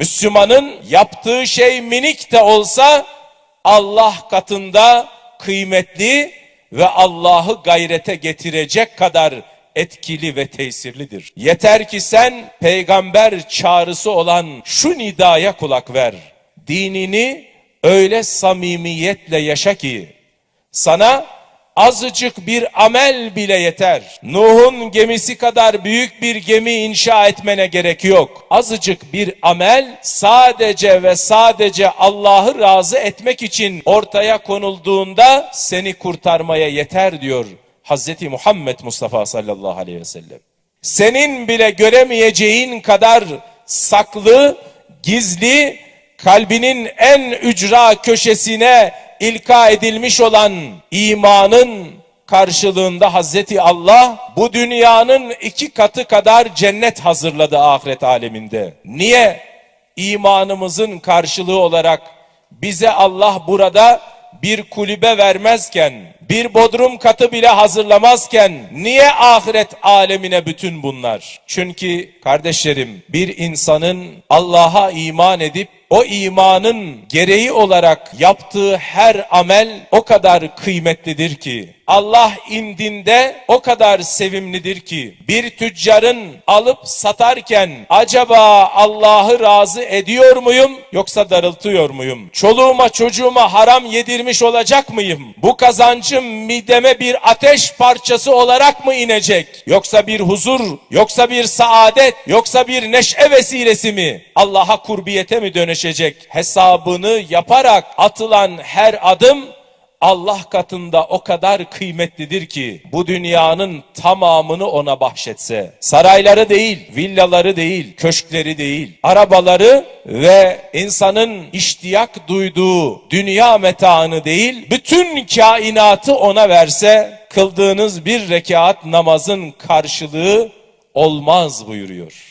Müslümanın yaptığı şey minik de olsa Allah katında kıymetli ve Allah'ı gayrete getirecek kadar etkili ve tesirlidir. Yeter ki sen peygamber çağrısı olan şu nidaya kulak ver. Dinini öyle samimiyetle yaşa ki sana azıcık bir amel bile yeter. Nuh'un gemisi kadar büyük bir gemi inşa etmene gerek yok. Azıcık bir amel sadece ve sadece Allah'ı razı etmek için ortaya konulduğunda seni kurtarmaya yeter diyor Hazreti Muhammed Mustafa sallallahu aleyhi ve sellem. Senin bile göremeyeceğin kadar saklı, gizli, kalbinin en ücra köşesine ilka edilmiş olan imanın karşılığında Hazreti Allah bu dünyanın iki katı kadar cennet hazırladı ahiret aleminde. Niye? İmanımızın karşılığı olarak bize Allah burada bir kulübe vermezken, bir bodrum katı bile hazırlamazken niye ahiret alemine bütün bunlar? Çünkü kardeşlerim bir insanın Allah'a iman edip o imanın gereği olarak yaptığı her amel o kadar kıymetlidir ki Allah indinde o kadar sevimlidir ki bir tüccarın alıp satarken acaba Allah'ı razı ediyor muyum yoksa darıltıyor muyum? Çoluğuma çocuğuma haram yedirmiş olacak mıyım? Bu kazancım mideme bir ateş parçası olarak mı inecek? Yoksa bir huzur, yoksa bir saadet, yoksa bir neşe vesilesi mi? Allah'a kurbiyete mi dönüşecek? Hesabını yaparak atılan her adım Allah katında o kadar kıymetlidir ki bu dünyanın tamamını ona bahşetse sarayları değil, villaları değil, köşkleri değil, arabaları ve insanın iştiyak duyduğu dünya metaını değil, bütün kainatı ona verse kıldığınız bir rekat namazın karşılığı olmaz buyuruyor.